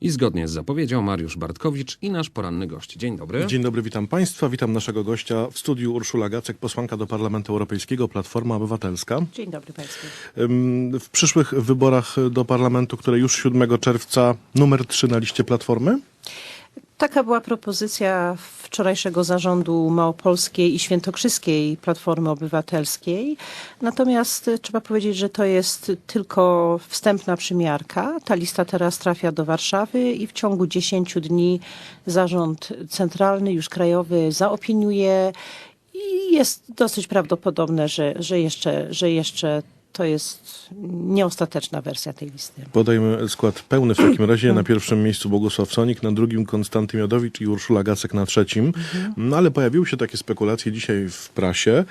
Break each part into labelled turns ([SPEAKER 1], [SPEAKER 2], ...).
[SPEAKER 1] I zgodnie z zapowiedzią Mariusz Bartkowicz i nasz poranny gość. Dzień dobry.
[SPEAKER 2] Dzień dobry, witam Państwa. Witam naszego gościa w studiu Urszula Gacek, posłanka do Parlamentu Europejskiego, Platforma Obywatelska.
[SPEAKER 3] Dzień dobry Państwu.
[SPEAKER 2] W przyszłych wyborach do Parlamentu, które już 7 czerwca, numer 3 na liście Platformy.
[SPEAKER 3] Taka była propozycja wczorajszego zarządu Małopolskiej i Świętokrzyskiej Platformy Obywatelskiej. Natomiast trzeba powiedzieć, że to jest tylko wstępna przymiarka. Ta lista teraz trafia do Warszawy i w ciągu 10 dni zarząd centralny, już krajowy, zaopiniuje i jest dosyć prawdopodobne, że, że, jeszcze, że jeszcze to jest nieostateczna wersja tej listy.
[SPEAKER 2] Podajmy skład pełny w takim razie. Na pierwszym miejscu Bogusław Sonik, na drugim Konstanty Miodowicz i Urszula Gacek na trzecim. No ale pojawiły się takie spekulacje dzisiaj w prasie,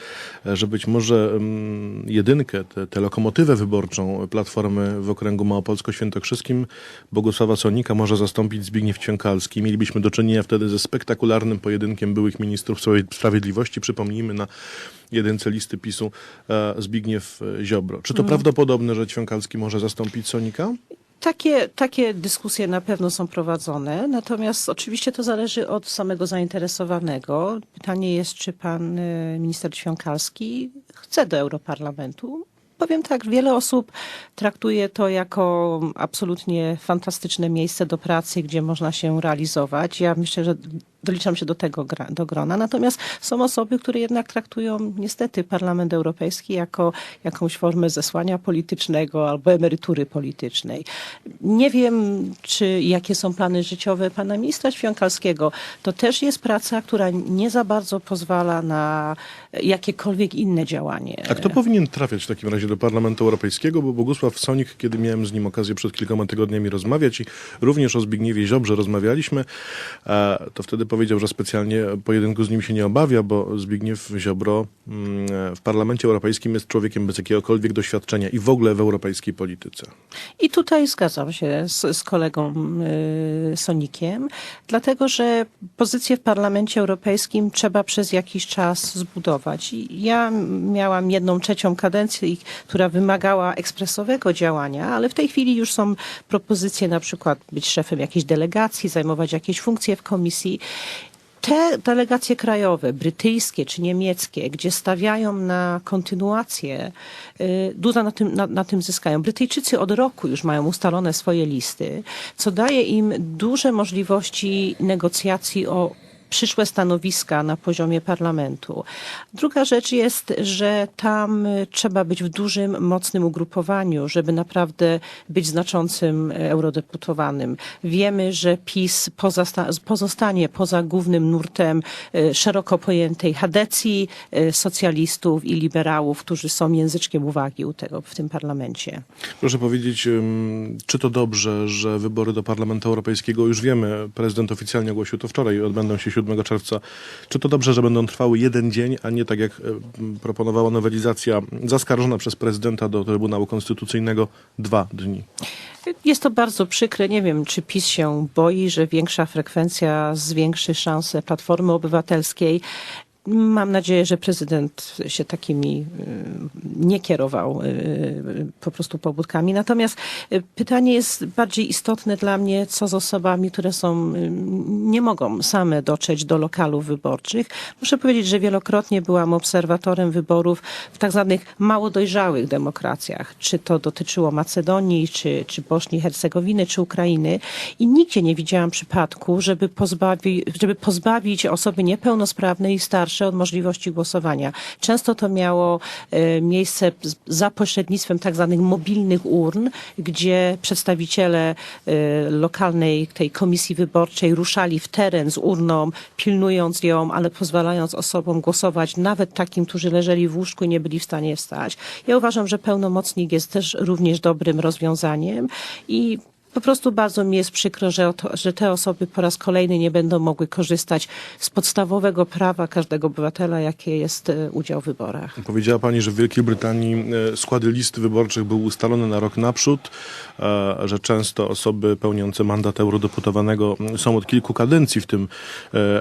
[SPEAKER 2] że być może mm, jedynkę, tę lokomotywę wyborczą Platformy w okręgu małopolsko-świętokrzyskim Bogusława Sonika może zastąpić Zbigniew Ćwiąkalski. Mielibyśmy do czynienia wtedy ze spektakularnym pojedynkiem byłych ministrów Sprawiedli- sprawiedliwości. Przypomnijmy na jedynce listy PiSu e, Zbigniew e, Czy to prawdopodobne, że Ćwiąkalski może zastąpić Sonika?
[SPEAKER 3] Takie, takie dyskusje na pewno są prowadzone, natomiast oczywiście to zależy od samego zainteresowanego. Pytanie jest, czy pan y, minister Ćwiąkalski chce do Europarlamentu. Powiem tak, wiele osób traktuje to jako absolutnie fantastyczne miejsce do pracy, gdzie można się realizować. Ja myślę, że doliczam się do tego gra- do grona. Natomiast są osoby, które jednak traktują niestety Parlament Europejski jako jakąś formę zesłania politycznego albo emerytury politycznej. Nie wiem, czy jakie są plany życiowe pana ministra Świąkalskiego. To też jest praca, która nie za bardzo pozwala na jakiekolwiek inne działanie.
[SPEAKER 2] A kto powinien trafiać w takim razie do Parlamentu Europejskiego? Bo Bogusław Sonik, kiedy miałem z nim okazję przed kilkoma tygodniami rozmawiać i również o Zbigniewie Ziobrze rozmawialiśmy, e, to wtedy powiedział, że specjalnie pojedynku z nim się nie obawia, bo Zbigniew Ziobro mm, w Parlamencie Europejskim jest człowiekiem bez jakiegokolwiek doświadczenia i w ogóle w europejskiej polityce.
[SPEAKER 3] I tutaj zgadzam się z, z kolegą y, Sonikiem, dlatego że pozycję w Parlamencie Europejskim trzeba przez jakiś czas zbudować. Ja miałam jedną trzecią kadencję, która wymagała ekspresowego działania, ale w tej chwili już są propozycje na przykład być szefem jakiejś delegacji, zajmować jakieś funkcje w komisji. Te delegacje krajowe, brytyjskie czy niemieckie, gdzie stawiają na kontynuację, y, dużo na tym, na, na tym zyskają. Brytyjczycy od roku już mają ustalone swoje listy, co daje im duże możliwości negocjacji o przyszłe stanowiska na poziomie parlamentu. Druga rzecz jest, że tam y, trzeba być w dużym, mocnym ugrupowaniu, żeby naprawdę być znaczącym e, eurodeputowanym. Wiemy, że PiS pozostanie poza głównym nurtem e, szeroko pojętej chadecji e, socjalistów i liberałów, którzy są języczkiem uwagi u tego w tym parlamencie.
[SPEAKER 2] Proszę powiedzieć, czy to dobrze, że wybory do Parlamentu Europejskiego, już wiemy, prezydent oficjalnie ogłosił to wczoraj, odbędą się 7 czerwca. Czy to dobrze, że będą trwały jeden dzień, a nie tak jak ym, proponowała nowelizacja zaskarżona przez prezydenta do Trybunału Konstytucyjnego dwa dni?
[SPEAKER 3] Jest to bardzo przykre. Nie wiem, czy PiS się boi, że większa frekwencja zwiększy szanse Platformy Obywatelskiej. Mam nadzieję, że prezydent się takimi y, nie kierował y, po prostu pobudkami. Natomiast y, pytanie jest bardziej istotne dla mnie, co z osobami, które są, y, nie mogą same dotrzeć do lokalów wyborczych. Muszę powiedzieć, że wielokrotnie byłam obserwatorem wyborów w tak zwanych mało dojrzałych demokracjach. Czy to dotyczyło Macedonii, czy, czy Bośni, Hercegowiny, czy Ukrainy. I nigdzie nie widziałam przypadku, żeby, pozbawi, żeby pozbawić osoby niepełnosprawne i starsze od możliwości głosowania. Często to miało e, miejsce za pośrednictwem tak zwanych mobilnych urn, gdzie przedstawiciele e, lokalnej tej komisji wyborczej ruszali w teren z urną, pilnując ją, ale pozwalając osobom głosować, nawet takim, którzy leżeli w łóżku i nie byli w stanie wstać. Ja uważam, że pełnomocnik jest też również dobrym rozwiązaniem i po prostu bardzo mi jest przykro, że, oto, że te osoby po raz kolejny nie będą mogły korzystać z podstawowego prawa każdego obywatela, jakie jest e, udział w wyborach.
[SPEAKER 2] Powiedziała Pani, że w Wielkiej Brytanii e, składy list wyborczych były ustalone na rok naprzód, e, że często osoby pełniące mandat eurodeputowanego są od kilku kadencji w tym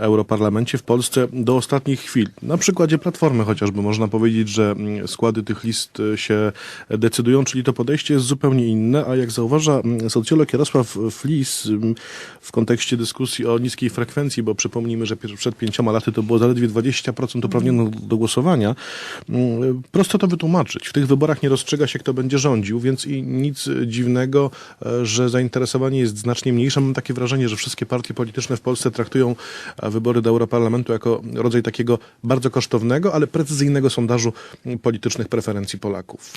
[SPEAKER 2] Europarlamencie w Polsce do ostatnich chwil. Na przykładzie Platformy chociażby można powiedzieć, że składy tych list się decydują, czyli to podejście jest zupełnie inne, a jak zauważa socjolog socjolog Jarosław Flis ym, w kontekście dyskusji o niskiej frekwencji, bo przypomnijmy, że przed pięcioma laty to było zaledwie 20% uprawnionych do głosowania, prosto to wytłumaczyć. W tych wyborach nie rozstrzyga się, kto będzie rządził, więc i nic dziwnego, e, że zainteresowanie jest znacznie mniejsze. Mam takie wrażenie, że wszystkie partie polityczne w Polsce traktują e, wybory do Europarlamentu jako rodzaj takiego bardzo kosztownego, ale precyzyjnego sondażu politycznych preferencji Polaków.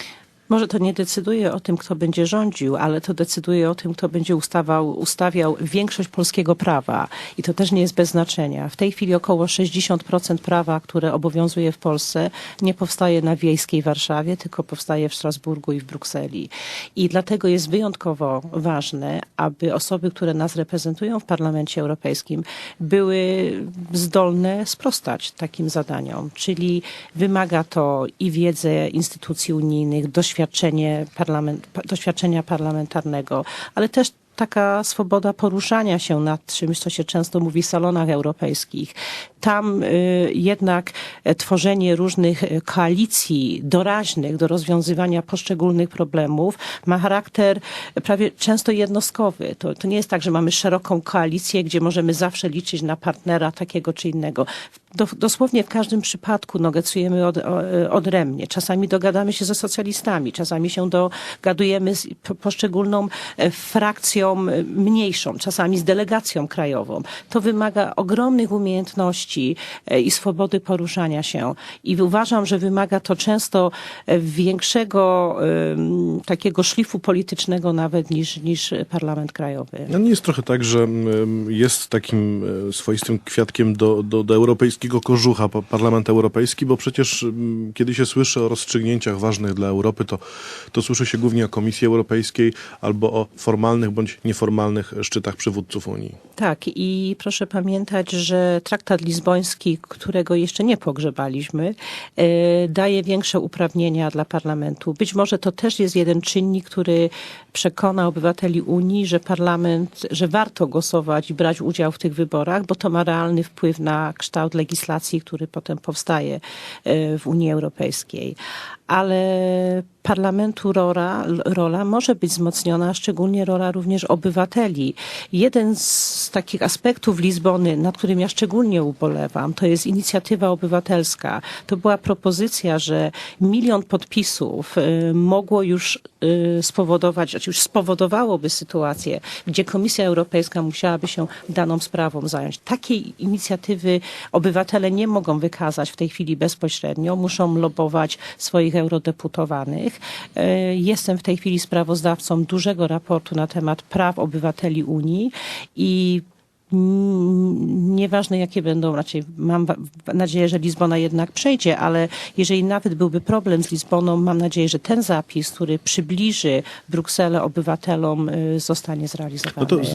[SPEAKER 3] Może to nie decyduje o tym, kto będzie rządził, ale to decyduje o tym, kto będzie ustawał, ustawiał większość polskiego prawa. I to też nie jest bez znaczenia. W tej chwili około 60% prawa, które obowiązuje w Polsce, nie powstaje na wiejskiej Warszawie, tylko powstaje w Strasburgu i w Brukseli. I dlatego jest wyjątkowo ważne, aby osoby, które nas reprezentują w Parlamencie Europejskim, były zdolne sprostać takim zadaniom. Czyli wymaga to i wiedzę instytucji unijnych, doświadczenie parlament, pa- doświadczenia parlamentarnego, ale też taka swoboda poruszania się nad czymś, co się często mówi w salonach europejskich. Tam y, jednak e, tworzenie różnych e, koalicji doraźnych do rozwiązywania poszczególnych problemów ma charakter prawie często jednostkowy. To, to nie jest tak, że mamy szeroką koalicję, gdzie możemy zawsze liczyć na partnera takiego czy innego. Do, dosłownie w każdym przypadku negocjujemy od, odrębnie. Czasami dogadamy się ze socjalistami, czasami się dogadujemy z po- poszczególną e, frakcją e, mniejszą, czasami z delegacją krajową. To wymaga ogromnych umiejętności e, i swobody poruszania się. I uważam, że wymaga to często e, większego takiego szlifu politycznego nawet niż, niż parlament krajowy.
[SPEAKER 2] No nie jest trochę tak, że jest takim e, swoistym kwiatkiem do, do, do europejskiego kożucha pa- Parlament Europejski, bo przecież kiedy się słyszy o rozstrzygnięciach ważnych dla Europy, to, to słyszy się głównie o Komisji Europejskiej albo o formalnych bądź nieformalnych szczytach przywódców Unii.
[SPEAKER 3] Tak, i proszę pamiętać, że traktat lizboński, którego jeszcze nie pogrzebaliśmy, e, daje większe uprawnienia dla parlamentu. Być może to też jest jeden czynnik, który przekona obywateli Unii, że parlament, że warto głosować i brać udział w tych wyborach, bo to ma realny wpływ na kształt legislacji, który potem powstaje e, w Unii Europejskiej. Ale parlamentu rola, rola może być wzmocniona, szczególnie rola również obywateli. Jeden z takich aspektów Lizbony, nad którym ja szczególnie ubolewam, to jest inicjatywa obywatelska. To była propozycja, że milion podpisów y, mogło już y, spowodować, znaczy już spowodowałoby sytuację, gdzie Komisja Europejska musiałaby się daną sprawą zająć. Takiej inicjatywy obywatele nie mogą wykazać w tej chwili bezpośrednio, muszą lobować swoich eurodeputowanych. E, Jestem w tej chwili sprawozdawcą dużego raportu na temat praw obywateli Unii i Nieważne jakie będą, raczej mam nadzieję, że Lizbona jednak przejdzie, ale jeżeli nawet byłby problem z Lizboną, mam nadzieję, że ten zapis, który przybliży Brukselę obywatelom, y, zostanie zrealizowany.
[SPEAKER 2] No